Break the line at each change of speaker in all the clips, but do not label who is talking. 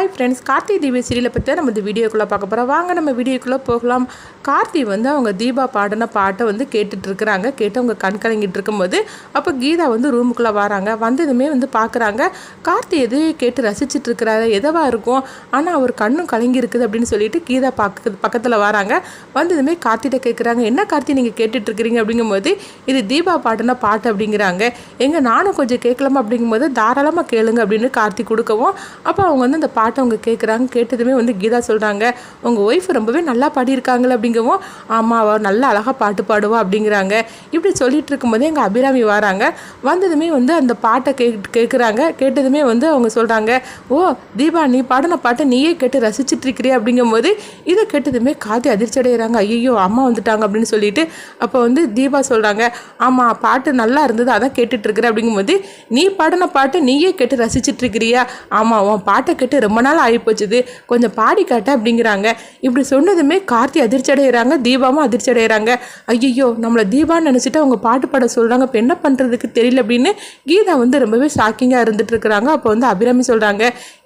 Hi friends Karthi தீபி சீரியலை பற்றி நம்ம இந்த வீடியோக்குள்ளே பார்க்க போகிறோம் வாங்க நம்ம வீடியோக்குள்ளே போகலாம். கார்த்தி வந்து அவங்க தீபா பாடின பாட்டை வந்து கேட்டுட்டு இருக்கிறாங்க. கேட்டு அவங்க கண் கலங்கிட்டு இருக்கும்போது அப்போ கீதா வந்து ரூமுக்குள்ளே வராங்க. வந்ததுமே வந்து பார்க்குறாங்க கார்த்தி எது கேட்டு ரசிச்சிட்டு இருக்கிறாரு? எதவாக இருக்கும்? ஆனால் அவர் கண்ணும் கலங்கி இருக்குது அப்படின்னு சொல்லிட்டு கீதா பார்க்க பக்கத்தில் வராங்க. வந்ததுமே கார்த்திகிட்ட கேட்குறாங்க என்ன கார்த்தி நீங்கள் கேட்டுட்ருக்கிறீங்க அப்படிங்கும்போது இது தீபா பாடின பாட்டு அப்படிங்கிறாங்க. எங்கள் நானும் கொஞ்சம் கேட்கலாமா? அப்படிங்கும்போது தாராளமாக கேளுங்க அப்படின்னு கார்த்தி கொடுக்கவும் அப்போ அவங்க வந்து அந்த பாட்டை அவங்க கேட்குறாங்க கேட்டதுமே வந்து கீதா சொல்கிறாங்க உங்கள் ஒய்ஃப் ரொம்பவே நல்லா பாடியிருக்காங்களே அப்படிங்கவும் ஆமாம் அவள் நல்லா அழகாக பாட்டு பாடுவா அப்படிங்கிறாங்க. இப்படி சொல்லிட்டு இருக்கும்போதே எங்கள் அபிராமி வராங்க. வந்ததுமே வந்து அந்த பாட்டை கே கேட்குறாங்க கேட்டதுமே வந்து அவங்க சொல்கிறாங்க ஓ தீபா நீ பாடின பாட்டை நீயே கேட்டு ரசிச்சிட்டு இருக்கிறியா அப்படிங்கும்போது இதை கேட்டதுமே காத்து அதிர்ச்சி அடைகிறாங்க ஐயோ அம்மா வந்துட்டாங்க அப்படின்னு சொல்லிட்டு அப்போ வந்து தீபா சொல்கிறாங்க ஆமாம் பாட்டு நல்லா இருந்தது அதான் கேட்டுட்டு இருக்கிறேன் அப்படிங்கும்போது நீ பாடின பாட்டை நீயே கேட்டு ரசிச்சிட்டு இருக்கிறியா ஆமாம் உன் பாட்டை கேட்டு ரொம்ப நாள் ஆகிப்போச்சுது கொஞ்சம் பாடி காட்ட அப்படிங்கிறாங்க. இப்படி சொன்னதுமே கார்த்தி அதிர்ச்சி அடைகிறாங்க தீபாவும் அதிர்ச்சி அடைகிறாங்க ஐயோ நம்மளை தீபான்னு நினச்சிட்டு அவங்க பாட்டு பாட சொல்கிறாங்க இப்போ என்ன பண்ணுறதுக்கு தெரியல அப்படின்னு கீதா வந்து ரொம்பவே ஷாக்கிங்காக இருந்துட்டு இருக்கிறாங்க. அப்போ வந்து அபிராமி சொல்கிறாங்க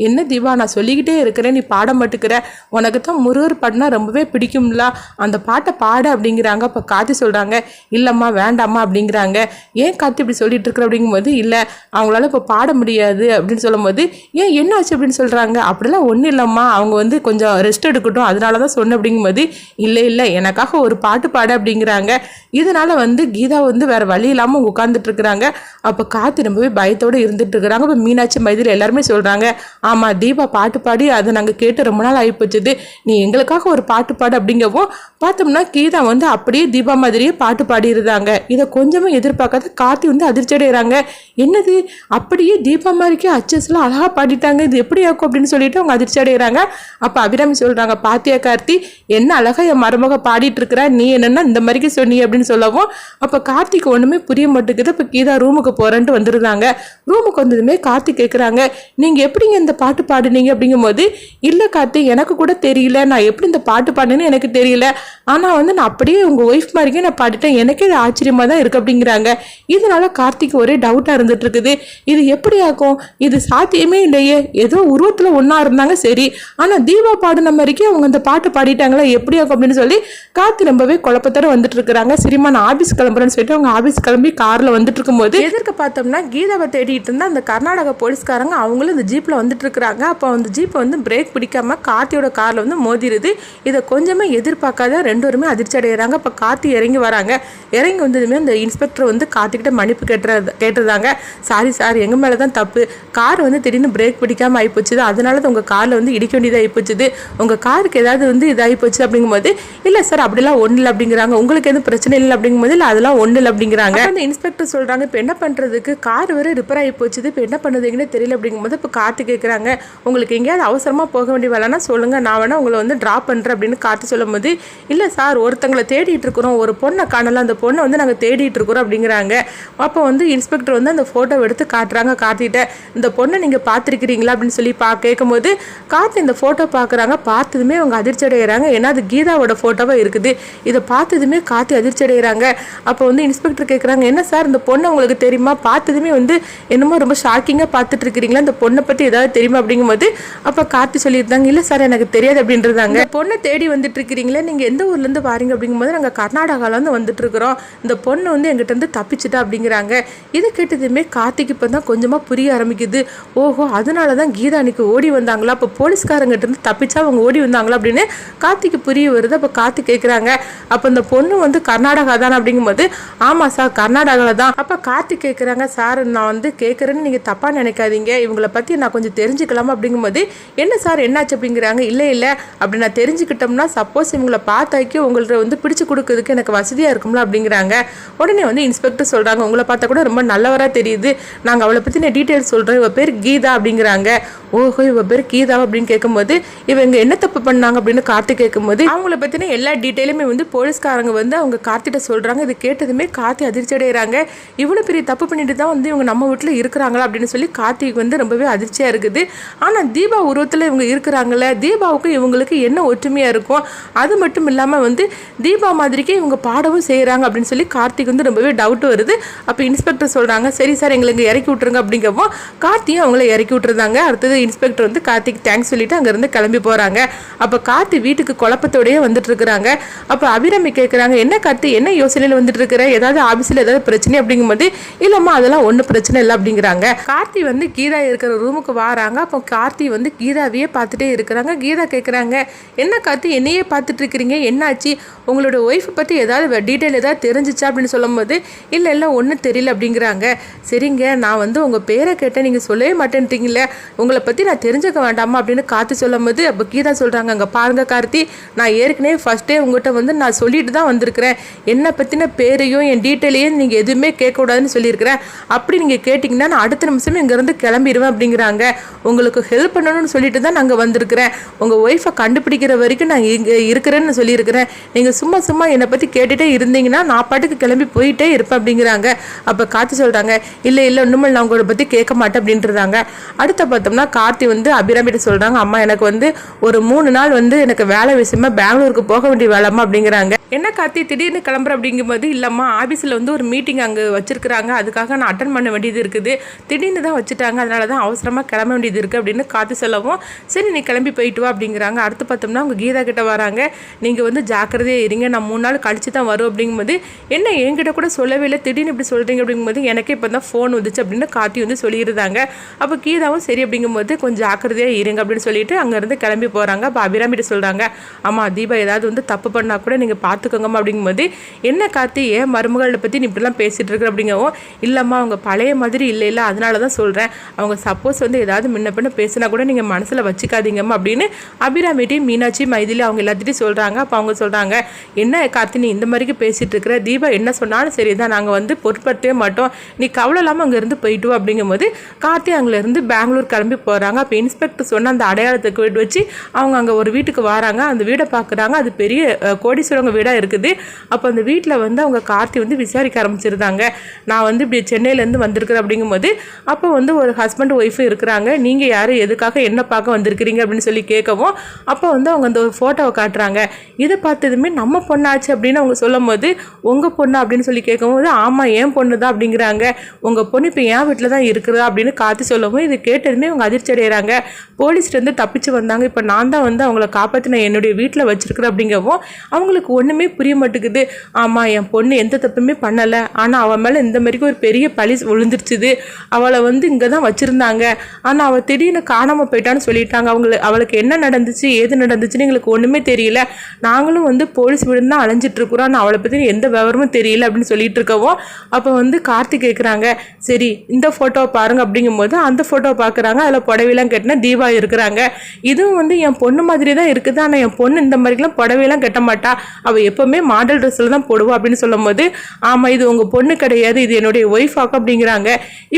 என்ன தீபா நான் சொல்லிக்கிட்டே இருக்கிறேன். நீ பாட மாட்டுக்கிற. உனக்கு தான் முருகர் பாடினா ரொம்பவே பிடிக்கும்ல. அந்த பாட்டை பாடு அப்படிங்கிறாங்க. அப்போ கார்த்தி சொல்கிறாங்க இல்லைம்மா வேண்டாம்மா அப்படிங்கிறாங்க. ஏன் கார்த்தி இப்படி சொல்லிட்டு இருக்கிற அப்படிங்கும்போது இல்லை அவங்களால இப்போ பாட முடியாது அப்படின்னு சொல்லும்போது ஏன் என்ன ஆச்சு அப்படின்னு சொல்கிறாங்க அப்படிலாம் ஒன்றும் இல்லைம்மா. அவங்க வந்து கொஞ்சம் ரெஸ்ட் எடுக்கட்டும். அதனால தான் சொன்ன அப்படிங்கும்போது இல்லை இல்லை. எனக்காக ஒரு பாட்டு பாட அப்படிங்கிறாங்க. இதனால் வந்து கீதா வந்து வேறு வழி இல்லாமல் உட்காந்துட்ருக்குறாங்க அப்போ காற்று ரொம்பவே பயத்தோடு இருந்துட்டு இருக்கிறாங்க. இப்போ மீனாட்சி மைதில் எல்லாருமே சொல்கிறாங்க ஆமாம் தீபா பாட்டு பாடி அதை நாங்கள் கேட்டு ரொம்ப நாள் ஆகிப்போச்சுது நீ எங்களுக்காக ஒரு பாட்டு பாடு அப்படிங்கவும் பார்த்தோம்னா கீதா வந்து அப்படியே தீபா மாதிரியே பாட்டு பாடியிருந்தாங்க. இதை கொஞ்சமே எதிர்பார்க்காத கார்த்தி வந்து அதிர்ச்சி அடைகிறாங்க. என்னது? அப்படியே தீபா மாதிரிக்கே அச்சஸ்லாம் அழகாக பாடிட்டாங்க. இது எப்படி ஆக்கும் அப்படின்னு சொல்லிட்டு அவங்க அதிர்ச்சி அடைகிறாங்க அப்போ அபிராமி சொல்கிறாங்க பாத்தியா கார்த்தி என்ன அழகாக என் மருமக பாடிட்டு இருக்கிற? நீ என்னென்னா இந்த மாதிரிக்கு சொன்னி அப்படின்னு சொல்லவும் அப்போ கார்த்திக்கு ஒன்றுமே புரிய மாட்டேங்குது. இப்போ கீதா ரூமுக்கு போகிறேன்ட்டு வந்துருந்தாங்க ரூமுக்கு வந்ததுமே கார்த்தி கேட்குறாங்க நீங்கள் எப்படிங்க இந்த பாட்டு பாடுனீங்க? அப்படிங்கும்போது இல்லை கார்த்தி எனக்கு கூட தெரியல. நான் எப்படி இந்த பாட்டு பாடுனேன்னு எனக்கு தெரியல. ஆனால் வந்து நான் அப்படியே உங்கள் ஒய்ஃப் மாதிரிக்கே நான் பாடிட்டேன் எனக்கே இது ஆச்சரியமாக தான் இருக்குது அப்படிங்கிறாங்க. இதனால் கார்த்திக் ஒரே டவுட்டாக இருந்துட்டு இருக்குது. இது எப்படி ஆகும்? இது சாத்தியமே இல்லையே. ஏதோ உருவத்தில் ஒன்றா இருந்தாங்க சரி. ஆனால் தீபா பாடின மாதிரிக்கே அவங்க அந்த பாட்டு பாடிட்டாங்களா எப்படி ஆகும் அப்படின்னு சொல்லி கார்த்தி ரொம்பவே குழப்பத்தோட வந்துட்டு இருக்கிறாங்க. சரிம்மா நான் ஆஃபீஸ் கிளம்புறேன்னு சொல்லிட்டு அவங்க ஆஃபீஸ் கிளம்பி காரில் வந்துட்டு இருக்கும்போது எதிர்க்க பார்த்தோம்னா கீதாவை தேடிட்டு இருந்தால் அந்த கர்நாடக போலீஸ்காரங்க அவங்களும் இந்த ஜீப்பில் வந்துட்டு இருக்கிறாங்க. அப்போ அந்த ஜீப்பை வந்து பிரேக் பிடிக்காம கார்த்தியோட காரில் வந்து மோதிருது. இதை கொஞ்சமே எதிர்பார்க்காத ரெண்டுருமே அதிர்ச்சி அடைகிறாங்க அப்போ காற்று இறங்கி வராங்க. இறங்கி வந்ததுமே அந்த இன்ஸ்பெக்டர் வந்து கார்த்திக்கிட்ட மன்னிப்பு கேட்டுறது கேட்டிருந்தாங்க சாரி சார் எங்கள் மேலே தான் தப்பு. கார் வந்து திடீர்னு பிரேக் பிடிக்காமல் ஆகிப்போச்சுது அதனால தான் உங்கள் காரில் வந்து இடிக்க வேண்டியதாக ஆகிப்போச்சுது உங்கள் காருக்கு ஏதாவது வந்து இதாகி போச்சு அப்படிங்கும்போது இல்லை சார் அப்படிலாம் ஒன்றும் இல்லை அப்படிங்கிறாங்க. உங்களுக்கு எதுவும் பிரச்சனை இல்லை அப்படிங்கும்போது இல்லை அதெல்லாம் ஒன்றும் இல்லை அப்படிங்கிறாங்க. அந்த இன்ஸ்பெக்டர் சொல்கிறாங்க இப்போ என்ன பண்ணுறதுக்கு கார் வேறு ரிப்பேர் ஆகி போச்சுது இப்போ என்ன பண்ணுறதுங்கன்னு தெரியல அப்படிங்கும்போது இப்போ காற்று கேட்குறாங்க உங்களுக்கு எங்கேயாவது அவசரமாக போக வேண்டிய வேலைன்னா சொல்லுங்கள் நான் வேணால் உங்களை வந்து ட்ராப் பண்ணுறேன் அப்படின்னு காற்று சொல்லும்போது இல்லை சார் ஒருத்தங்களை தேடிட்டு இருக்கிறோம் ஒரு பொண்ணை காணலாம் அந்த பொண்ணை வந்து நாங்கள் தேடிட்டு இருக்கிறோம் அப்படிங்கிறாங்க. அப்போ வந்து இன்ஸ்பெக்டர் வந்து அந்த ஃபோட்டோ எடுத்து காட்டுறாங்க. கார்த்திகிட்ட இந்த பொண்ணை நீங்கள் பார்த்துருக்கிறீங்களா? அப்படின்னு சொல்லி பா கேட்கும்போது கார்த்தி இந்த ஃபோட்டோ பார்க்குறாங்க. பார்த்ததுமே அவங்க அதிர்ச்சி அடைகிறாங்க ஏன்னா அது கீதாவோட ஃபோட்டோவாக இருக்குது. இதை பார்த்ததுமே கார்த்தி அதிர்ச்சி அடைகிறாங்க அப்போ வந்து இன்ஸ்பெக்டர் கேட்குறாங்க என்ன சார் இந்த பொண்ணை உங்களுக்கு தெரியுமா? பார்த்ததுமே வந்து என்னமோ ரொம்ப ஷாக்கிங்காக பார்த்துட்டு இருக்கிறீங்களா? இந்த பொண்ணை பற்றி ஏதாவது தெரியுமா? அப்படிங்கும்போது அப்போ கார்த்தி சொல்லியிருந்தாங்க இல்லை சார் எனக்கு தெரியாது அப்படின்றதாங்க பொண்ணை தேடி வந்துட்டு இருக்கிறீங்களே நீங்கள் எந்த பெங்களூர்லேருந்து வாரீங்க அப்படிங்கும்போது நாங்கள் கர்நாடகாவிலேருந்து வந்துட்டு இருக்கிறோம் இந்த பொண்ணு வந்து எங்கிட்டருந்து தப்பிச்சிட்டா அப்படிங்கிறாங்க. இதை கேட்டதுமே கார்த்திக் இப்போ தான் கொஞ்சமாக புரிய ஆரம்பிக்குது. ஓஹோ அதனால தான் கீதா அன்னைக்கு ஓடி வந்தாங்களா? அப்போ போலீஸ்காரங்கிட்டருந்து தப்பிச்சா அவங்க ஓடி வந்தாங்களா அப்படின்னு கார்த்திக்கு புரிய வருது. அப்போ கார்த்திக் கேட்குறாங்க அப்போ இந்த பொண்ணு வந்து கர்நாடகா தானே? அப்படிங்கும்போது ஆமாம் சார் கர்நாடகாவில் தான். அப்போ கார்த்திக் கேட்குறாங்க சார் நான் வந்து கேட்குறேன்னு நீங்கள் தப்பாக நினைக்காதீங்க. இவங்கள பற்றி நான் கொஞ்சம் தெரிஞ்சுக்கலாமா? அப்படிங்கும்போது என்ன சார் என்னாச்சு? அப்படிங்கிறாங்க இல்லை இல்லை. அப்படி நான் தெரிஞ்சுக்கிட்டோம்னா சப்போஸ் இவங்களை பார்த்தா நாளைக்கு உங்கள்ட்ட வந்து பிடிச்சு கொடுக்கறதுக்கு எனக்கு வசதியாக இருக்கும்ல அப்படிங்கிறாங்க. உடனே வந்து இன்ஸ்பெக்டர் சொல்கிறாங்க உங்களை பார்த்தா கூட ரொம்ப நல்லவராக தெரியுது. நாங்கள் அவளை பற்றின டீட்டெயில்ஸ் சொல்கிறோம் இவள் பேர் கீதா அப்படிங்கிறாங்க. ஓஹோ இவ பேர் கீதா அப்படின்னு கேட்கும்போது இவங்க என்ன தப்பு பண்ணாங்க அப்படின்னு கார்த்தி கேட்கும்போது அவங்கள பற்றின எல்லா டீட்டெயிலுமே வந்து போலீஸ்காரங்க வந்து அவங்க கார்த்திட்ட சொல்கிறாங்க இது கேட்டதுமே கார்த்தி அதிர்ச்சி அடைகிறாங்க இவ்வளோ பெரிய தப்பு பண்ணிட்டு தான் வந்து இவங்க நம்ம வீட்டில் இருக்கிறாங்களா அப்படின்னு சொல்லி கார்த்திக்கு வந்து ரொம்பவே அதிர்ச்சியாக இருக்குது. ஆனால் தீபா உருவத்தில் இவங்க இருக்கிறாங்களே தீபாவுக்கும் இவங்களுக்கு என்ன ஒற்றுமையாக இருக்கும்? அது மட்டும் இல்லாமல் இல்லாமல் வந்து தீபா மாதிரிக்கே இவங்க பாடவும் செய்கிறாங்க அப்படின்னு சொல்லி கார்த்திக் வந்து ரொம்பவே டவுட் வருது. அப்போ இன்ஸ்பெக்டர் சொல்கிறாங்க சரி சார் எங்களுக்கு இறக்கி விட்ருங்க அப்படிங்கப்போ கார்த்தியும் அவங்கள இறக்கி விட்டுருந்தாங்க. அடுத்தது இன்ஸ்பெக்டர் வந்து கார்த்திக் தேங்க்ஸ் சொல்லிட்டு அங்கேருந்து கிளம்பி போகிறாங்க அப்போ கார்த்தி வீட்டுக்கு குழப்பத்தோடயே வந்துட்டு இருக்கிறாங்க. அப்போ அபிராமி கேட்குறாங்க என்ன கார்த்தி என்ன யோசனையில் வந்துட்டு இருக்கிற? ஏதாவது ஆஃபீஸில் ஏதாவது பிரச்சனை? அப்படிங்கும்போது இல்லைம்மா அதெல்லாம் ஒன்றும் பிரச்சனை இல்லை அப்படிங்கிறாங்க. கார்த்தி வந்து கீதா இருக்கிற ரூமுக்கு வராங்க. அப்போ கார்த்தி வந்து கீதாவையே பார்த்துட்டே இருக்கிறாங்க. கீதா கேட்குறாங்க என்ன கார்த்தி என்னையே பார்த்துட்டு இருக்கிறீங்க? என்ன என்னாச்சு? உங்களோட ஒய்ஃபை பற்றி ஏதாவது டீட்டெயில் ஏதாவது தெரிஞ்சிச்சா அப்படின்னு சொல்லும்போது இல்லை இல்லை ஒன்றும் தெரியல அப்படிங்கிறாங்க. சரிங்க நான் வந்து உங்கள் பேரை கேட்டேன் நீங்கள் சொல்லவே மாட்டேன்றீங்களே உங்களை பற்றி நான் தெரிஞ்சுக்க வேண்டாமா? அப்படின்னு காத்து சொல்லும்போது அப்போ கீதா சொல்கிறாங்க அங்கே பாருங்க கார்த்தி நான் ஏற்கனவே ஃபஸ்ட்டே உங்கள்கிட்ட வந்து நான் சொல்லிட்டு தான் வந்திருக்கிறேன். என்னை பற்றின பேரையும் என் டீட்டெயிலையும் நீங்கள் எதுவுமே கேட்கக்கூடாதுன்னு சொல்லியிருக்கிறேன். அப்படி நீங்கள் கேட்டிங்கன்னா நான் அடுத்த நிமிஷமே இங்கேருந்து கிளம்பிடுவேன் அப்படிங்கிறாங்க. உங்களுக்கு ஹெல்ப் பண்ணணும்னு சொல்லிட்டு தான் நாங்கள் வந்திருக்கிறேன். உங்கள் ஒய்ஃபை கண்டுபிடிக்கிற வரைக்கும் நான் இங்கே இருக்கிறேன்னு சொல்லியிருக்கிறேன். நீங்கள் சும்மா சும்மா என்னை பற்றி கேட்டுகிட்டே இருந்தீங்கன்னா நான் பாட்டுக்கு கிளம்பி போயிட்டே இருப்பேன் அப்படிங்கிறாங்க. அப்போ கார்த்தி சொல்கிறாங்க இல்லை இல்லை இன்னும் நான் உங்களை பற்றி கேட்க மாட்டேன் அப்படின்றாங்க. அடுத்த பார்த்தோம்னா கார்த்தி வந்து அபிராமிகிட்ட சொல்கிறாங்க அம்மா எனக்கு வந்து ஒரு மூணு நாள் வந்து எனக்கு வேலை விஷயமா பெங்களூருக்கு போக வேண்டிய வேலைம்மா அப்படிங்கிறாங்க. என்ன கார்த்தி திடீர்னு கிளம்புற? அப்படிங்கும்போது இல்லைம்மா ஆஃபீஸில் வந்து ஒரு மீட்டிங் அங்கே வச்சுருக்குறாங்க. அதுக்காக நான் அட்டன் பண்ண வேண்டியது இருக்குது. திடீர்னு தான் வச்சுட்டாங்க. அதனால தான் அவசரமாக கிளம்ப வேண்டியது இருக்குது அப்படின்னு காத்து சொல்லவும் சரி நீ கிளம்பி போயிட்டு வா அப்படிங்கிறாங்க. அடுத்து பார்த்தோம்னா அவங்க கீதா கிட்ட வராங்க. நீங்கள் வந்து ஜாக்கிரதையாக இருங்க. நான் மூணு நாள் கழிச்சு தான் வரும் அப்படிங்கும்போது என்ன என்கிட்ட கூட சொல்லவே இல்லை. திடீர்னு இப்படி சொல்கிறீங்க அப்படிங்கும்போது எனக்கே இப்போ தான் ஃபோன் வந்துச்சு அப்படின்னு காட்டி வந்து சொல்லியிருந்தாங்க அப்போ கீதாவும் சரி அப்படிங்கும்போது கொஞ்சம் ஜாக்கிரதையாக இருங்க அப்படின்னு சொல்லிட்டு அங்கேருந்து கிளம்பி போகிறாங்க அப்போ அபிராமிட்டு சொல்கிறாங்க ஆமாம் தீபா ஏதாவது வந்து தப்பு பண்ணால் கூட நீங்கள் பார்த்துக்கோங்கம்மா அப்படிங்கும்போது என்ன கார்த்தி ஏன் மருமகளை பற்றி நீ இப்படிலாம் பேசிகிட்டு இருக்கிற அப்படிங்கவும் இல்லைம்மா அவங்க பழைய மாதிரி இல்லை இல்லை. அதனால தான் சொல்கிறேன் அவங்க சப்போஸ் வந்து ஏதாவது முன்ன பின்ன பேசினா கூட நீங்கள் மனசில் வச்சுக்காதீங்கம்மா அப்படின்னு அபிராமிட்டையும் மீனாட்சி மைதிலி அவங்க எல்லாத்திட்டையும் சொல்கிறாங்க அப்போ அவங்க சொல்கிறாங்க என்ன கார்த்தி நீ இந்த மாதிரிக்கு பேசிகிட்டு இருக்கிற? தீபா என்ன சொன்னாலும் சரி தான் நாங்கள் வந்து பொருட்படுத்தவே மாட்டோம். நீ கவலை இல்லாமல் அங்கேருந்து போயிட்டு வா. அப்படிங்கும்போது கார்த்தி அங்கேருந்து பெங்களூர் கிளம்பி போகிறாங்க அப்போ இன்ஸ்பெக்டர் சொன்ன அந்த அடையாளத்துக்கு வீடு வச்சு அவங்க அங்கே ஒரு வீட்டுக்கு வராங்க. அந்த வீடை பார்க்குறாங்க அது பெரிய கோடீஸ்வரங்க வீடாக இருக்குது. அப்போ அந்த வீட்டில் வந்து அவங்க கார்த்தி வந்து விசாரிக்க ஆரம்பிச்சிருந்தாங்க. நான் வந்து இப்படி சென்னையிலேருந்து வந்திருக்கிறேன். அப்படிங்கும்போது அப்போ வந்து ஒரு ஹஸ்பண்ட் ஒய்ஃபு இருக்கிறாங்க. நீங்கள் யார்? எதுக்காக என்ன பார்க்க வந்திருக்கிறீங்க? அப்படின்னு சொல்லி கேட்கவும் அப்போ வந்து அவங்க அந்த ஒரு ஃபோட்டோவை காட்டுறாங்க. இதை பார்த்ததுமே நம்ம பொண்ணாச்சு அப்படின்னு அவங்க சொல்லும் போது உங்கள் பொண்ணு? அப்படின்னு சொல்லி கேட்கும்போது ஆமாம் ஏன் பொண்ணு தான் அப்படிங்கிறாங்க. உங்கள் பொண்ணு இப்போ என் வீட்டில் தான் இருக்கிறதா அப்படின்னு காத்து சொல்லவும் இது கேட்டதுமே அவங்க அதிர்ச்சி அடைகிறாங்க போலீஸ்லேருந்து தப்பிச்சு வந்தாங்க. இப்போ நான் தான் வந்து அவங்கள காப்பாற்றி நான் என்னுடைய வீட்டில் வச்சுருக்குறேன் அப்படிங்கவும் அவங்களுக்கு ஒன்றுமே புரிய மாட்டேங்குது. ஆமாம் என் பொண்ணு எந்த தப்புமே பண்ணலை. ஆனால் அவன் மேலே இந்த மாதிரிக்கு ஒரு பெரிய பழி விழுந்துருச்சுது. அவளை வந்து இங்கே தான் வச்சுருந்தாங்க. ஆனால் அவள் திடீர்னு காணாமல் போயிட்டான்னு சொல்லிட்டாங்க. அவங்கள அவளுக்கு என்ன நடந்துச்சு ஏது நடந்துச்சுன்னு எங்களுக்கு ஒன்றுமே தெரியல. நாங்களும் வந்து போலீஸ் வீடு தான் அலைஞ்சிட்டு ஆனால் அவளை பற்றி எந்த விவரமும் தெரியல அப்படின்னு சொல்லிட்டு இருக்கவும் அப்போ வந்து கார்த்திக் கேட்குறாங்க சரி இந்த ஃபோட்டோவை பாருங்க. அப்படிங்கும்போது அந்த ஃபோட்டோவை பார்க்குறாங்க அதில் புடவைலாம் கட்டினா தீபா இருக்கிறாங்க. இதுவும் வந்து என் பொண்ணு மாதிரி தான் இருக்குது. ஆனால் என் பொண்ணு இந்த மாதிரிலாம் புடவைலாம் கட்ட மாட்டா. அவள் எப்போவுமே மாடல் ட்ரெஸ்ஸில் தான் போடுவா அப்படின்னு சொல்லும்போது ஆமாம் இது உங்கள் பொண்ணு கிடையாது. இது என்னுடைய ஒய்ஃப் ஆக்கும். அப்படிங்கிறாங்க.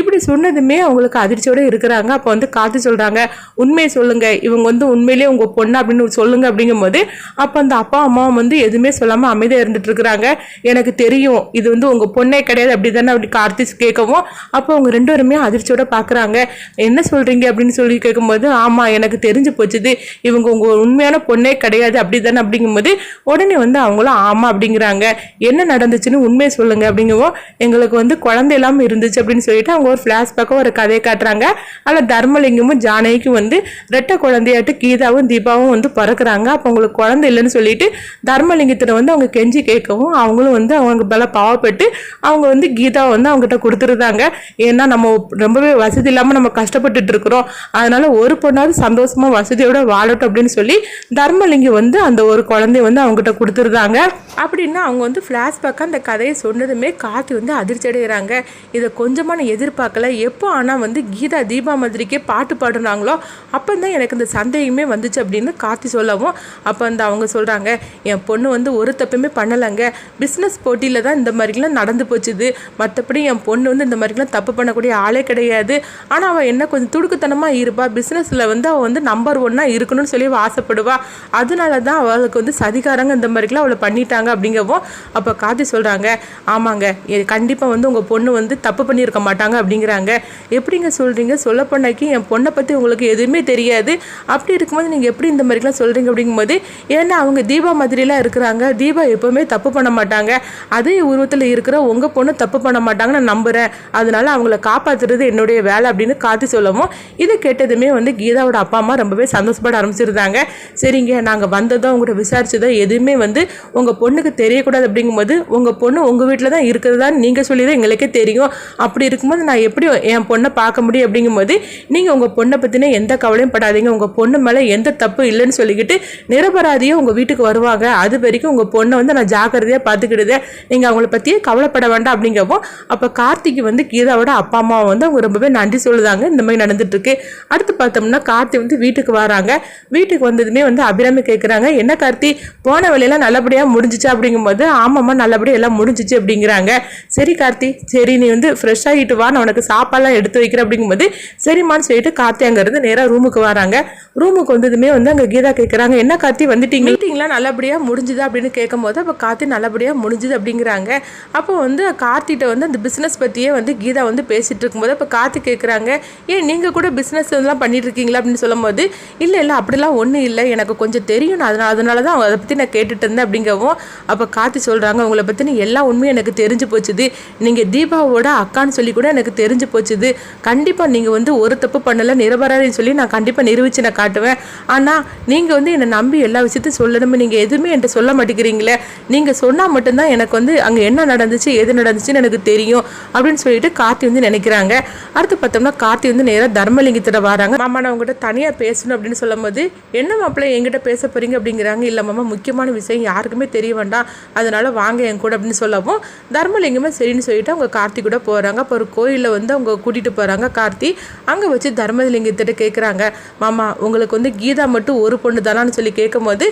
இப்படி சொன்னதுமே அவங்களுக்கு அதிர்ச்சியோடு இருக்கிறாங்க. அப்போ வந்து காத்து சொல்கிறாங்க உண்மையை சொல்லுங்கள் இவங்க வந்து உண்மையிலேயே உங்கள் பொண்ணு அப்படின்னு சொல்லுங்க. அப்படிங்கும்போது அப்போ அந்த அப்பா அப்பா அம்மாவும் வந்து எதுவுமே சொல்லாமல் அமைதியாக இருந்துட்டு இருக்கிறாங்க. எனக்கு தெரியும். இது வந்து உங்கள் பொண்ணே கிடையாது அப்படி தானே அப்படி கார்த்திஸ் கேட்கவும் அப்போ அவங்க ரெண்டு பேருமே அதிர்ச்சியோட பார்க்குறாங்க என்ன சொல்கிறீங்க அப்படின்னு சொல்லி கேட்கும்போது ஆமாம் எனக்கு தெரிஞ்சு போச்சுது. இவங்க உங்கள் உண்மையான பொண்ணே கிடையாது அப்படி தானே அப்படிங்கும்போது உடனே வந்து அவங்களும் ஆமாம் அப்படிங்கிறாங்க. என்ன நடந்துச்சுன்னு உண்மையை சொல்லுங்க அப்படிங்கவும் எங்களுக்கு வந்து குழந்தை இல்லாமல் இருந்துச்சு அப்படின்னு சொல்லிட்டு அவங்க ஒரு ஃப்ளாஷ்பேக்காக ஒரு கதையை காட்டுறாங்க. அதில் தர்மலிங்கமும் ஜானகிக்கும் வந்து ரெட்டை குழந்தையாட்டு கீதாவும் தீபாவும் வந்து பிறக்குறாங்க. அப்போ உங்களுக்கு குழந்தை இல்லைன்னு சொல்லிட்டு தர்மலிங்கத்தில் வந்து அவங்க கெஞ்சி கேட்கவும் அவங்களும் வந்து அவங்க பல பாவப்பட்டு அவங்க வந்து கீதாவை வந்து அவங்ககிட்ட கொடுத்துருந்தாங்க. ஏன்னா நம்ம ரொம்பவே வசதி இல்லாமல் நம்ம கஷ்டப்பட்டுட்டு இருக்கிறோம். அதனால ஒரு பொண்ணாவது சந்தோஷமாக வசதியோட வாழட்டும் அப்படின்னு சொல்லி தர்மலிங்கம் வந்து அந்த ஒரு குழந்தைய வந்து அவங்ககிட்ட கொடுத்துருந்தாங்க. அப்படின்னா அவங்க வந்து ஃப்ளாஷ்பேக்காக அந்த கதையை சொன்னதுமே கார்த்தி வந்து அதிர்ச்சி அடைகிறாங்க. இதை கொஞ்சமாக நான் எதிர்பார்க்கல. எப்போ ஆனால் வந்து கீதா தீபா மாதிரிக்கே பாட்டு பாடுனாங்களோ அப்போ தான் எனக்கு இந்த சந்தேகமே வந்துச்சு அப்படின்னு கார்த்தி சொல்லவும் அப்போ அந்த அவங்க சொல்கிறாங்க என் பொண்ணு வந்து ஒரு தப்புமே பண்ணலைங்க. பிஸ்னஸ் போட்டியில் தான் இந்த மாதிரிலாம் நடந்து போச்சுது. மற்றபடி என் பொண்ணு வந்து இந்த மாதிரிலாம் தப்பு பண்ணக்கூடிய ஆளே கிடையாது. ஆனால் அவள் என்ன கொஞ்சம் துடுக்குத்தனமாக இருப்பா. பிஸ்னஸில் வந்து அவள் வந்து நம்பர் ஒன்னாக இருக்கணும்னு சொல்லி அவ ஆசைப்படுவா. அதனால தான் அவளுக்கு வந்து சதிகாரங்க இந்த மாதிரிலாம் அவளை பண்ணிட்டாங்க அப்படிங்கவும் அப்போ கார்த்தி சொல்கிறாங்க ஆமாங்க கண்டிப்பாக வந்து உங்கள் பொண்ணு வந்து தப்பு பண்ணியிருக்க மாட்டாங்க அப்படிங்கிறாங்க. எப்படிங்க சொல்கிறீங்க சொல்ல பொண்ணைக்கு என் பொண்ணை பற்றி உங்களுக்கு எதுவுமே தெரியாது. அப்படி இருக்கும்போது நீங்கள் எப்படி இந்த மாதிரிலாம் சொல்கிறீங்க அப்படிங்கும்போது ஏன்னா அவங்க தீப தீபா மாதிரிலாம் இருக்கிறாங்க. தீபா எப்போவுமே தப்பு பண்ண மாட்டாங்க. அதே உருவத்தில் இருக்கிற உங்கள் பொண்ணு தப்பு பண்ண மாட்டாங்கன்னு நான் நம்புகிறேன் அதனால அவங்கள காப்பாற்றுறது என்னுடைய வேலை அப்படின்னு காத்து சொல்லவும் இது கேட்டதுமே வந்து கீதாவோட அப்பா அம்மா ரொம்பவே சந்தோஷப்பட ஆரம்பிச்சிருந்தாங்க. சரிங்க நாங்கள் வந்ததும் உங்கள்கிட்ட விசாரிச்சதோ எதுவுமே வந்து உங்கள் பொண்ணுக்கு தெரியக்கூடாது அப்படிங்கும்போது உங்கள் பொண்ணு உங்கள் வீட்டில் தான் இருக்கிறதான்னு நீங்கள் சொல்லி தான் எங்களுக்கே தெரியும். அப்படி இருக்கும்போது நான் எப்படி என் பொண்ணை பார்க்க முடியும் அப்படிங்கும்போது நீங்கள் உங்கள் பொண்ணை பற்றின எந்த கவலையும் படாதீங்க. உங்கள் பொண்ணு மேலே எந்த தப்பு இல்லைன்னு சொல்லிக்கிட்டு நிரபராதியாக உங்கள் வீட்டுக்கு வருவாங்க. அது வரைக்கும் உங்கள் பொண்ணை வந்து நான் ஜாக்கிரதையாக பார்த்துக்கிடுதேன் நீங்கள் அவங்கள பற்றியே கவலைப்பட வேண்டாம் அப்படிங்கிறப்போ அப்போ கார்த்திக்கு வந்து கீதாவோட அப்பா அம்மா வந்து அவங்க ரொம்பவே நன்றி சொல்லுதாங்க. இந்த மாதிரி நடந்துட்டுருக்கு. அடுத்து பார்த்தோம்னா கார்த்தி வந்து வீட்டுக்கு வராங்க. வீட்டுக்கு வந்ததுமே வந்து அபிராமி கேட்குறாங்க என்ன கார்த்தி போன வேலையெல்லாம் நல்லபடியாக முடிஞ்சிச்சு? அப்படிங்கும்போது ஆமாம்மா நல்லபடியாக எல்லாம் முடிஞ்சிச்சு அப்படிங்கிறாங்க. சரி கார்த்தி சரி நீ வந்து ஃப்ரெஷ் ஆகிட்டு வா. நான் உனக்கு சாப்பாடுலாம் எடுத்து வைக்கிறேன் அப்படிங்கும்போது சரிம்மான்னு சொல்லிட்டு கார்த்தி அங்கேருந்து நேராக ரூமுக்கு வராங்க. ரூமுக்கு வந்ததுமே வந்து அங்கே கீதா கேட்குறாங்க என்ன கார்த்தி வந்துட்டீங்க ஷூட்டிங்லாம் நல்லபடியாக முடிஞ்சுது அப்படின்னு கேட்கும்போது அப்போ கார்த்தி நல்லபடியாக முடிஞ்சுது அப்படிங்கிறாங்க. அப்போ வந்து கார்த்திகிட்ட வந்து அந்த பிஸ்னஸ் பற்றியே வந்து கீதா வந்து பேசிகிட்டு இருக்கும்போது அப்போ கார்த்தி கேட்குறாங்க ஏன் நீங்கள் கூட பிஸ்னஸ் இதெல்லாம் பண்ணிட்டு இருக்கீங்களா? அப்படின்னு சொல்லும்போது இல்லை இல்லை அப்படிலாம் ஒன்றும் இல்லை. எனக்கு கொஞ்சம் தெரியும். நான் அதனால அதனால தான் அதை பற்றி நான் கேட்டுட்டு இருந்தேன் அப்படிங்கவும் அப்போ கார்த்தி சொல்கிறாங்க உங்களை பற்றின எல்லா உண்மையும் எனக்கு தெரிஞ்சு போச்சுது. நீங்கள் தீபாவோட அக்கான்னு சொல்லி கூட எனக்கு தெரிஞ்சு போச்சுது. கண்டிப்பாக நீங்கள் வந்து ஒரு தப்பு பண்ணலை நிரபராதின்னு சொல்லி நான் கண்டிப்பாக நிரூபித்து நான் காட்டுவேன். ஆனால் நீங்கள் வந்து என்னை நம்பி எல்லா விஷயத்தையும் சொல்லணும்? நீங்கள் எதுவுமே என்கிட்ட சொல்ல மாட்டேங்கிறீங்களே. நீங்கள் சொன்னால் மட்டும்தான் எனக்கு வந்து அங்கே என்ன நடந்துச்சு எது நடந்துச்சுன்னு எனக்கு தெரியும் அப்படின்னு சொல்லிட்டு கார்த்தி வந்து நினைக்கிறாங்க. அடுத்து பார்த்தோம்னா கார்த்தி வந்து நேராக தர்மலிங்கத்திட்ட வராங்க. மாமா நான் உங்ககிட்ட தனியாக பேசணும் அப்படின்னு சொல்லும்போது என்ன மாப்பிள்ளை என்கிட்ட பேச போகிறீங்க அப்படிங்கிறாங்க. இல்லை மாமா முக்கியமான விஷயம் யாருக்குமே தெரிய வேண்டாம். அதனால் வாங்க என் கூட அப்படின்னு சொல்லவும் தர்மலிங்கமே சரின்னு சொல்லிட்டு அவங்க கார்த்தி கூட போகிறாங்க அப்போ ஒரு கோயிலில் வந்து அவங்க கூட்டிகிட்டு போகிறாங்க கார்த்தி. அங்கே வச்சு தர்மலிங்கத்திட்ட கேட்குறாங்க மாமா உங்களுக்கு வந்து கீதா மட்டும் ஒரு பொண்ணு தானான்னு சொல்லி கேட்கும்போது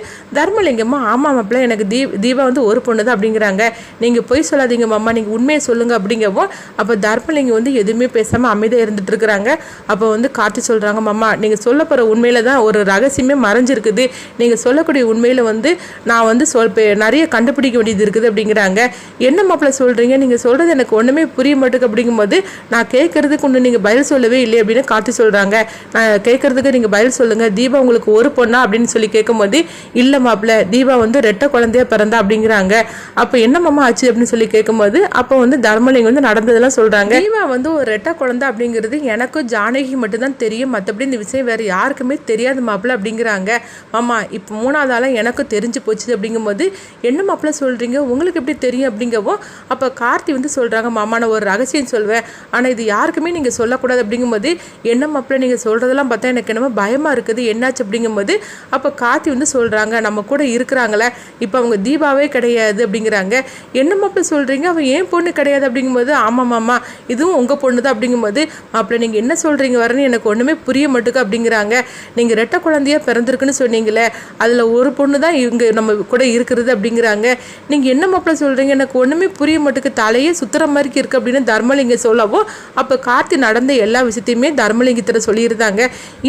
தர்மலிங்கம்மா ஆமாம் மாப்பிள்ள எனக்கு தீ தீபா வந்து ஒரு பொண்ணு தான் அப்படிங்கிறாங்க. நீங்கள் பொய் சொல்லாதீங்க மாமா நீங்கள் உண்மையை சொல்லுங்கள் அப்படிங்கவும் அப்போ தர்மலிங்கம் வந்து எதுவுமே பேசாமல் அமைதியாக இருந்துட்டு இருக்கிறாங்க. அப்போ வந்து கார்த்தி சொல்கிறாங்க மாமா நீங்கள் சொல்ல போகிற உண்மையில தான் ஒரு ரகசியமே மறைஞ்சிருக்குது. நீங்கள் சொல்லக்கூடிய உண்மையில் வந்து நான் வந்து சொல் நிறைய கண்டுபிடிக்க வேண்டியது இருக்குது அப்படிங்கிறாங்க. என்ன மாப்பிள்ள சொல்கிறீங்க நீங்கள் சொல்கிறது எனக்கு ஒன்றுமே புரிய மாட்டேங்குது அப்படிங்கும்போது நான் கேட்குறதுக்கு ஒன்று நீங்கள் பதில் சொல்லவே இல்லை அப்படின்னு கார்த்தி சொல்கிறாங்க நான் கேட்குறதுக்கு நீங்கள் பதில் சொல்லுங்கள் தீபா உங்களுக்கு ஒரு பொண்ணா? அப்படின்னு சொல்லி கேட்கும்போது இல்லை மாப்பிள்ள தீபா வந்து ரெட்டை குழந்தையா பிறந்தா அப்படிங்கிறாங்க. அப்போ என்ன மாமா ஆச்சு அப்படின்னு சொல்லி கேட்கும்போது அப்போ வந்து தர்மலிங்கம் வந்து நடந்ததெல்லாம் சொல்கிறாங்க தீபா வந்து ஒரு ரெட்டை குழந்தை அப்படிங்கிறது எனக்கும் ஜானகி மட்டும்தான் தெரியும். மற்றபடி இந்த விஷயம் வேறு யாருக்குமே தெரியாது மாப்பிள்ள அப்படிங்கிறாங்க. மாமா இப்போ மூணாவது ஆளாக எனக்கும் தெரிஞ்சு போச்சு அப்படிங்கும்போது என்ன மாப்பிள்ள சொல்கிறீங்க உங்களுக்கு எப்படி தெரியும்? அப்படிங்கவும் அப்போ கார்த்தி வந்து சொல்கிறாங்க மாமா நான் ஒரு ரகசியம் சொல்வேன். ஆனால் இது யாருக்குமே நீங்கள் சொல்லக்கூடாது. அப்படிங்கும்போது என்ன மாப்பிள்ள நீங்கள் சொல்கிறதெல்லாம் பார்த்தா எனக்கு என்னமோ பயமாக இருக்குது. என்னாச்சு? அப்படிங்கும்போது அப்போ கார்த்தி வந்து சொல்கிறாங்க நம்ம கூட இருக்கிறாங்களே இப்போ அவங்க தீபாவே கிடையாது அப்படிங்கிறாங்க. என்ன மாப்பிள்ள சொல்கிறீங்க அவன் ஏன் பொண்ணு கிடையாது அப்படிங்கும்போது ஆமாம் மாமா இதுவும் உங்கள் பொண்ணு தான் அப்படிங்கும்போது மாப்பிள்ள நீங்கள் என்ன சொல்கிறீங்க வரேன்னு எனக்கு ஒன்றுமே புரிய மாட்டுக்கு அப்படிங்கிறாங்க. நீங்கள் ரெட்டை குழந்தையா பிறந்திருக்குன்னு சொன்னீங்களே அதில் ஒரு பொண்ணு தான் இவங்க நம்ம கூட இருக்கிறது அப்படிங்கிறாங்க. நீங்கள் என்ன மாப்பிள்ள சொல்கிறீங்க எனக்கு ஒன்றுமே புரிய மாட்டுக்கு தலையே சுத்துற மாதிரி இருக்குது அப்படின்னு தர்மலிங்கம் சொல்லவும் அப்போ கார்த்தி நடந்த எல்லா விஷயத்தையுமே தர்மலிங்கத்தில் சொல்லியிருந்தாங்க.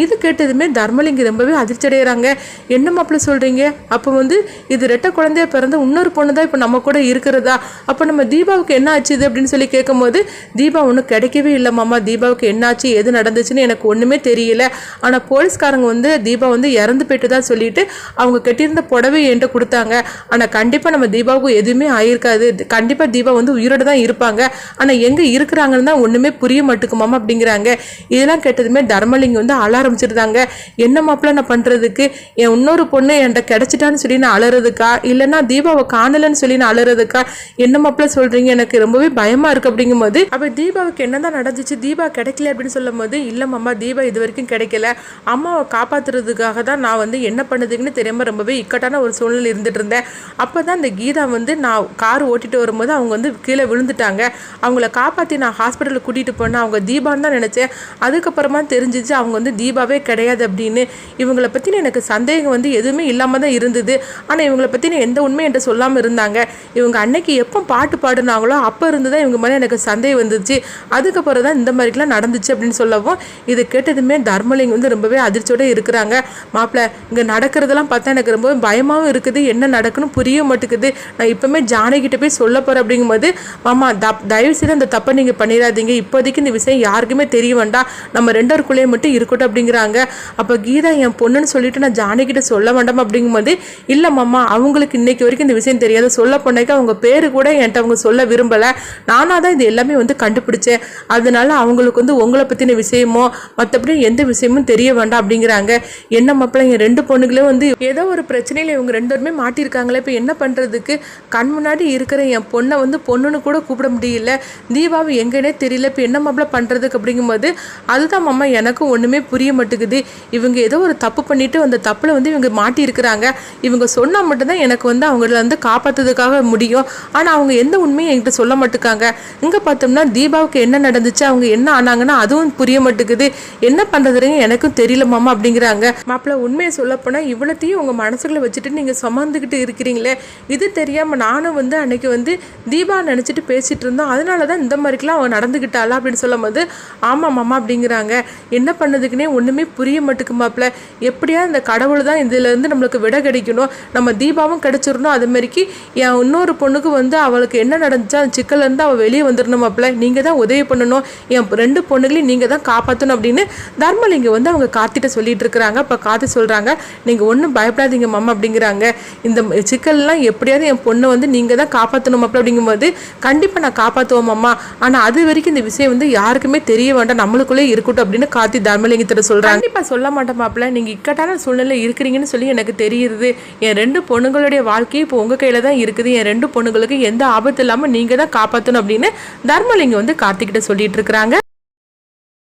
இது கேட்டதுமே தர்மலிங்கம் ரொம்பவே அதிர்ச்சி அடைகிறாங்க என்ன மாப்பிள்ள சொல்கிறீங்க அப்போ வந்து இது ரெட்டை குழந்தைய பிறந்த இன்னொரு பொண்ணு தான் இப்போ நம்ம கூட இருக்கிறதா? அப்போ நம்ம தீபாவுக்கு என்ன ஆச்சுது அப்படின்னு சொல்லி கேட்கும்போது தீபா ஒன்றும் கிடைக்கவே இல்லை மாமா. தீபாவுக்கு என்னாச்சு எது நடந்துச்சுன்னு எனக்கு ஒன்றுமே தெரியல. ஆனால் போலீஸ்காரங்க வந்து தீபா வந்து இறந்து போயிட்டு தான் சொல்லிட்டு அவங்க கட்டியிருந்த புடவை என்கிட்ட கொடுத்தாங்க. ஆனால் கண்டிப்பாக நம்ம தீபாவுக்கு எதுவுமே ஆயிருக்காது. கண்டிப்பாக தீபா வந்து உயிரோட தான் இருப்பாங்க. ஆனால் எங்கே இருக்கிறாங்கன்னு தான் ஒன்றுமே புரிய மாட்டுக்குமாமா அப்படிங்கிறாங்க. இதெல்லாம் கேட்டதுமே தர்மலிங்கம் வந்து அழ ஆரம்பிச்சிருந்தாங்க. என்ன மாப்பிள்ள நான் பண்ணுறதுக்கு என் இன்னொரு பொண்ணு என்கிட்ட கிடைச்சிட்டான்னு சொல்லி நான் அலறதுக்கா? இல்லைன்னா தீபாவை காணலைன்னு சொல்லி நான் அலறதுக்கா? என்ன மாப்பிள்ள சொல்கிறீங்க எனக்கு ரொம்பவே பயமாக இருக்குது அப்படிங்கும்போது அப்போ தீபாவுக்கு என்னதான் நடந்துச்சு? தீபா கிடைக்கல அப்படின்னு சொல்லும் போது இல்லை மாமா தீபா இது வரைக்கும் கிடைக்கல. அம்மாவை காப்பாத்துறதுக்காக தான் நான் வந்து என்ன பண்ணுதுன்னு தெரியாம ரொம்பவே இக்கட்டான ஒரு சூழ்நிலை இருந்துட்டு இருந்தேன். அப்போ தான் இந்த கீதா வந்து நான் கார் ஓட்டிட்டு வரும்போது அவங்க வந்து கீழே விழுந்துட்டாங்க. அவங்கள காப்பாற்றி நான் ஹாஸ்பிட்டலுக்கு கூட்டிகிட்டு போனேன். அவங்க தீபான்னு தான் நினச்சேன். அதுக்கப்புறமா தெரிஞ்சிச்சு அவங்க வந்து தீபாவே கிடையாது அப்படின்னு. இவங்களை பற்றின எனக்கு சந்தேகம் வந்து எதுவுமே இல்லாமல் தான் இருந்தது. ஆனால் இவங்களை பற்றின எந்த உண்மையும் என்கிட்ட சொல்லாமல் இருந்தாங்க. இவங்க அன்னைக்கு எப்போ பாட்டு பாடினாங்களோ அப்போ இருந்து தான் இவங்க மேலே எனக்கு சந்தேகம் வந்துச்சு. அதுக்கப்புறம் தான் இந்த மாதிரிலாம் நடந்துச்சு அப்படின்னு சொல்லவும் இது கேட்டதுமே தர்மலிங்க வந்து ரொம்பவே அதிர்ச்சியோட இருக்கிறாங்க. மாப்பிள்ளை இங்கே நடக்கிறதெல்லாம் பார்த்தா எனக்கு ரொம்ப பயமாகவும் இருக்குது. என்ன நடக்குன்னு புரிய மாட்டேங்குது. நான் இப்போவுமே ஜானகிட்ட போய் சொல்ல போகிறேன் அப்படிங்கும்போது மாமா தப் தயவு செய்து அந்த தப்பை நீங்கள் பண்ணிடாதீங்க. இப்போதைக்கு இந்த விஷயம் யாருக்குமே தெரிய வேண்டாம். நம்ம ரெண்டோருக்குள்ளேயே மட்டும் இருக்கட்டும் அப்படிங்கிறாங்க. அப்போ கீதா என் பொண்ணுன்னு சொல்லிட்டு நான் ஜானகிட்ட சொல்ல வேண்டாம் அப்படிங்கும்போது இல்லை மாமா அவங்களுக்கு இன்னைக்கு வரைக்கும் இந்த விஷயம் தெரியாது. சொல்ல போனதுக்கு அவங்க பேர் கூட என்கிட்ட அவங்க சொல்ல விரும்பலை. நானாக தான் இது எல்லாமே வந்து கண்டுபிடிச்சேன். அதனால அவங்களுக்கு வந்து உங்களை பற்றின விஷயமோ மற்றபடி எந்த விஷயமும் தெரிய வேண்டாம் அப்படிங்கிறாங்க. என்ன மாப்பிள்ள என் ரெண்டு பொண்ணுகளே வந்து ஏதோ ஒரு பிரச்சனையில் இவங்க ரெண்டு பேருமே மாட்டியிருக்காங்களே. இப்போ என்ன பண்ணுறதுக்கு கண் முன்னாடி இருக்கிற என் பொண்ணை வந்து பொண்ணுன்னு கூட கூப்பிட முடியல. தீபாவை எங்கன்னே தெரியல. இப்போ என்ன மாப்பிள்ள பண்ணுறதுக்கு அப்படிங்கும்போது அதுதான் மாமா எனக்கும் ஒன்றுமே புரிய மாட்டேங்குது. இவங்க ஏதோ ஒரு தப்பு பண்ணிவிட்டு அந்த தப்பில் வந்து இவங்க மாட்டியிருக்கிறாங்க. இவங்க சொன்னால் மட்டும்தான் எனக்கு வந்து அவங்கள வந்து காப்பாற்றுறதுக்காக முடியும். ஆனால் அவங்க எந்த உண்மையும் என்கிட்ட சொல்ல மாட்டேக்காங்க. இங்கே பார்த்தோம்னா தீபாவுக்கு என்ன நடந்துச்சு அவங்க என்ன ஆனாங்கன்னா அதுவும் புரிய மாட்டேங்குது என்ன பண்ணுறதுன்னு எனக்கும் தெரியல மாமா அப்படிங்கிறாங்க. மாப்பிள்ள உண்மையை சொல்லப்போனால் இவ்வளோத்தையும் உங்கள் மனசுகளை வச்சுட்டு நீங்கள் சுமந்துக்கிட்டு இருக்கிறீங்களே. இது தெரியாமல் நானும் வந்து அன்னைக்கு வந்து தீபா நினச்சிட்டு பேசிகிட்டு இருந்தோம். அதனால தான் இந்த மாதிரிக்கெலாம் அவன் நடந்துக்கிட்டாளா அப்படின்னு சொல்லும் போது ஆமாம் மாமா அப்படிங்கிறாங்க. என்ன பண்ணதுக்குன்னே ஒன்றுமே புரிய மாட்டேக்கு மாப்பிள்ள. எப்படியா இந்த கடவுள் தான் இதுலேருந்து நம்மளுக்கு விட கிடைக்கணும். நம்ம தீபாவும் கிடைச்சிடணும். அதுமாரிக்கு என் இன்னொரு பொண்ணுக்கு வந்து அவளுக்கு என்ன நடந்துச்சா அந்த சிக்கலேருந்து அவள் வெளியே வந்துடணும் மாப்பிள்ள. நீங்கள் தான் உதவி பண்ணணும். என் ரெண்டு பொண்ணுகளையும் நீங்கள் தான் காப்பாற்றணும் அப்படின்னு தர்மலிங்கம் வந்து அவங்க காத்திட்ட சொல்லிட்டு இருக்கிறாங்க. இப்போ காத்து சொல்கிறாங்க நீங்கள் ஒன்றும் பயப்படாதீங்க மாமா அப்படிங்கிறாங்க. இந்த சிக்கல்லாம் எப்படியாவது என் பொண்ணை வந்து நீங்கள் தான் காப்பாற்றணும் அப்படி அப்படிங்கும்போது கண்டிப்பாக நான் காப்பாற்றுவோம் மாமா. ஆனால் அது வரைக்கும் இந்த விஷயம் வந்து யாருக்குமே தெரிய வேண்டாம். நம்மளுக்குள்ளே இருக்கட்டும் அப்படின்னு காத்தி தர்மலிங்கத்திட்ட சொல்கிறாங்க கண்டிப்பாக சொல்ல மாட்டேன் மாப்பிள்ள. நீங்கள் இக்கட்டான சூழ்நிலை இருக்கிறீங்கன்னு சொல்லி எனக்கு தெரியுது. என் ரெண்டு பொண்ணுங்களுடைய வாழ்க்கை இப்போ உங்கள் கையில் தான் இருக்குது. என் ரெண்டு பொண்ணுங்களுக்கு எந்த ஆபத்து இல்லாமல் நீங்கள் தான் காப்பாற்றணும் அப்படின்னு தர்மலிங்கம் வந்து கார்த்திகிட்ட சொல்லிட்டு இருக்கிறாங்க.